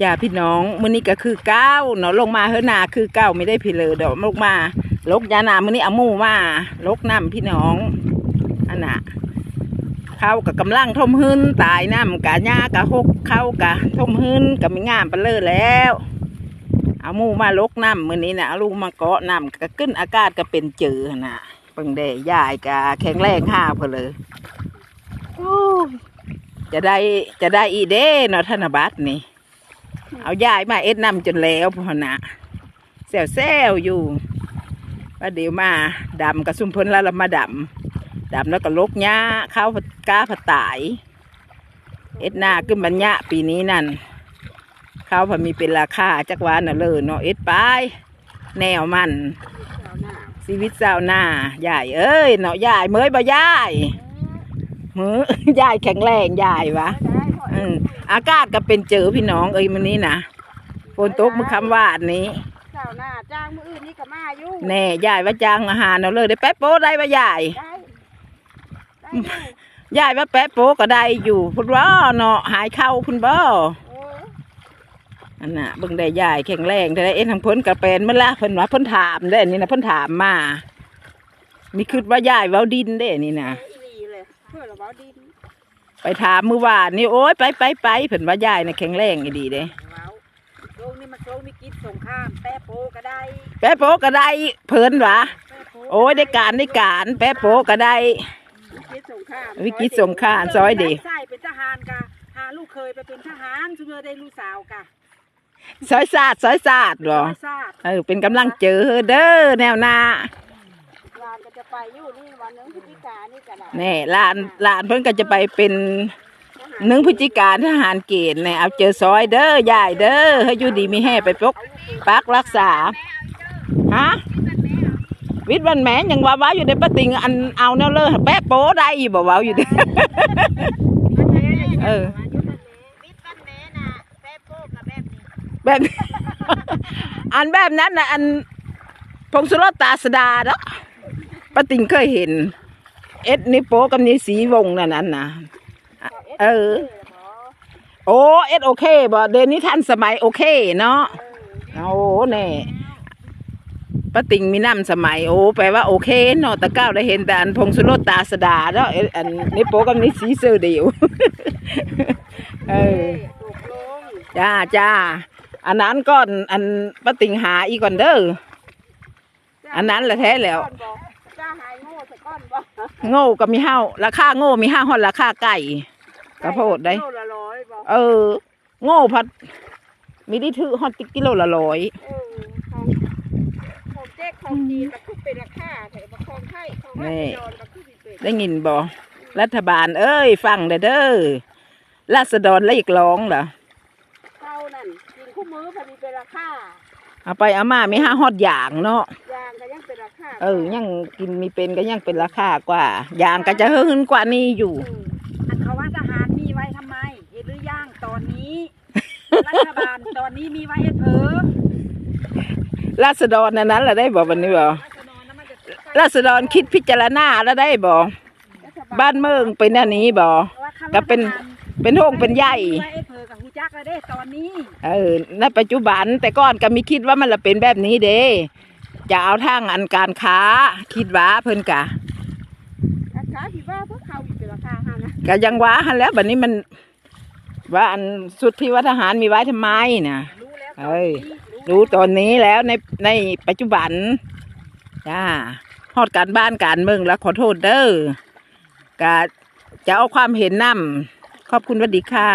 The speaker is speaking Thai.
จ้าพี่น้องมื้อนี้ก็คือเก้าเนาะลงมาเฮือนาคือเก้าไม่ได้พี่เลยดอกลงมาลกยานามื้อนี้เอาหมู่มาลกน้ำพี่น้องอันน่ะเขากับกำลังทมหืนตายน้ำกะหญ้ากะหกเข้ากะทมหืนกะไม่งามไปเลยแล้ว เอาหมู่มาลกน้ำมื้อนี้น่ะเอาลูกมาเกาะน้ำก็ขึ้นอากาศก็เป็นเจือหั่นน่ะเบิ่งได้ยายกะแข็งแรงห้าเพนเลยโอ้ยจะได้จะได้อีเด้เนาะธนบัตรนี่ เอายายมาเอ็ดนำจนแล้วพอนะแซวแซวๆอยู่ว่าเดี๋ยวมาดำกับซุ่มเพ้นแล้วเรามาดำดำแล้วก็ลกหญ้าข้าวกาผัดตาย เอ็ดหน้าขึ้นบรรยะปีนี้นั่นข้าวพอมีเป็นราคาจักวานน่ะเลยเนาะเอ็ดไปแนวมันชีวิตสาวหน้ายายเอ้ยเนาะยายเมยบ่ยายมือยายแข็งแรงยายวะอืม อากาศก็เป็นเจอพี่น้องเอ้ยมันนี้นะฝนตกเมื่อคำวาดนี้เจ้าหน้าจ้างมืออื่นนี่ก็มาอยู่แน่ยายว่าจ้างอาหารเอาเลยได้แป๊ะโป๊ได้ว่ายายได้ได้อยู่ยายว่าแป๊ะโป๊ก็ได้อยู่พุ่นว่าเนาะหายเข้าพุ่นบ่เอออันน่ะเบิ่งได้ยายแข็งแรงแต่ได้เอ็นทางเพ้นกระเป็นมันละเพิ่นว่าเพิ่นถามได้อันนี่นะเพิ่นถามมามีคิดว่ายายเว้าดินได้อันนี่นะอีหลีเลยเพื่อเราเบาดิน ไปถามมือวานนี่โอ๊ยไปไปไปเพิ่นว่ายายน่ะแข็งแรงอีดีเด้เบาโลกนี่มันโลกมีกิจสงครามแปะโปก็ได้แป๊ะโป๊ก็ได้เพิ่นวะแปะโปโอ้ยได้การได้การแป๊ะโป๊ก็ได้ วิกฤตสงครามวิกฤตสงครามซอยเด็กใช่เป็นทหารกะหาลูกเคยไปเป็นทหารชุเมื่อได้ลูกสาวกะซอยซาดซอยซาดเหรอทราบเออเป็นกำลังเจอเด้อแนวหน้าลานก็ จะไปอยู่นี่วันหนึงพฤศจิกานี่ก็ได้แน่หลานหลานเพิ่นก็จะไปเป็นหนึ่งพฤศจิกาทหารเกณฑ์เนี่ยเอาเจอซอยเด้อยายเด้อให้อยู่ดีมีแห่ไปปกปักรักษาฮะวิทย์วันแหมยังว่าว้าอยู่ในปะติงอันเอาแนวเลอแปะโป้ได้อีบ่เว้าอยู่เด้อเออ วิทย์กันแม่น่ะแปะโปกับแบบนี้แบบ อันแบบนั้นนะอันพงสุรสตาสดาเนาะ ป้าติงเคยเห็น เอ็ดนี่โปกับนี่สีวงนั่นนั่นนะเออ โอ้เอ็ดโอเคบ่เดี๋ยวนี้ทันสมัยโอเคเนาะโอ้แน่ป้าติงมีน้ำสมัยโอ้แปลว่าโอเคเนาะแต่ก้าวได้เห็นแต่อันพงสุรตาสดาเนาะอันนี่โปกับนี่สีเสื้อเดียวเออจ้าจ้าอันนั้นก่อนอันป้าติงหาอีกก่อนเด้ออันนั้นแหละแท้แล้ว ก้อนบอกจ้าหายโง่สักก้อนบอกโง่ก็มีห้าราคาโง่มีห้าฮอดราคาไก่กระโพดได้โลละร้อยบอกเออ โง่พัดมีได้ถือฮอดติกกิโลละร้อยเออของของเจ๊กของจีนมันคือเป็นราคาแต่บางของไทยของราชดรมันคือสิเป็นได้ยินบ่รัฐบาล เอ้ย ฟังเด้อเด้อราษฎรและอีกร้องเหรอเข้านั่นกินคู่มือพอดีเป็นราคาเอาไปเอามามีห้าฮอดอย่างเนาะ เป็นราคาเออ ยังกินมีเป็นก็ยังเป็นราคากว่าอย่างก็จะเฮิ่นกว่านี้อยู่เอออันเขาว่าทหารมีไว้ทำไมเห็นหรือยังตอนนี้ รัฐบาลตอนนี้มีไว้ให้เผลอราษฎรนั้นนั้นละได้บ่วันนี้บ่รัฐบาลนั้นมันจะราษฎรคิดพิจารณาแล้วได้บ่รัฐลบ้านเมืองเป็นอันนี้บ่ว่าคำก็เป็นรัฐบาลเป็นโฮงเป็นใหญ่ มีไว้ให้เผลอกับฮูจักแล้วเด้ตอนนี้ เออ ในปัจจุบันแต่ก่อนก็มีคิดว่ามันละเป็นแบบนี้เด้ จะเอาทางอันการค้าคิดว่าเพิ่นกะราคาที่ว่าพวกเขาอยู่เป็นราคาห้านะก็ยังว่าหันแหล้วบัดนี้มัน ว่าอันสุดที่ว่าทหารมีไว้ทำไมน่ะรู้แล้วตอนเอ้ยนี้รู้ตอนนี้แล้วในในปัจจุบันจ้าฮอดการบ้านการเมืองแล้วขอโทษเด้อกะจะเอาความเห็นนำขอบคุณหวัดดีค่ะ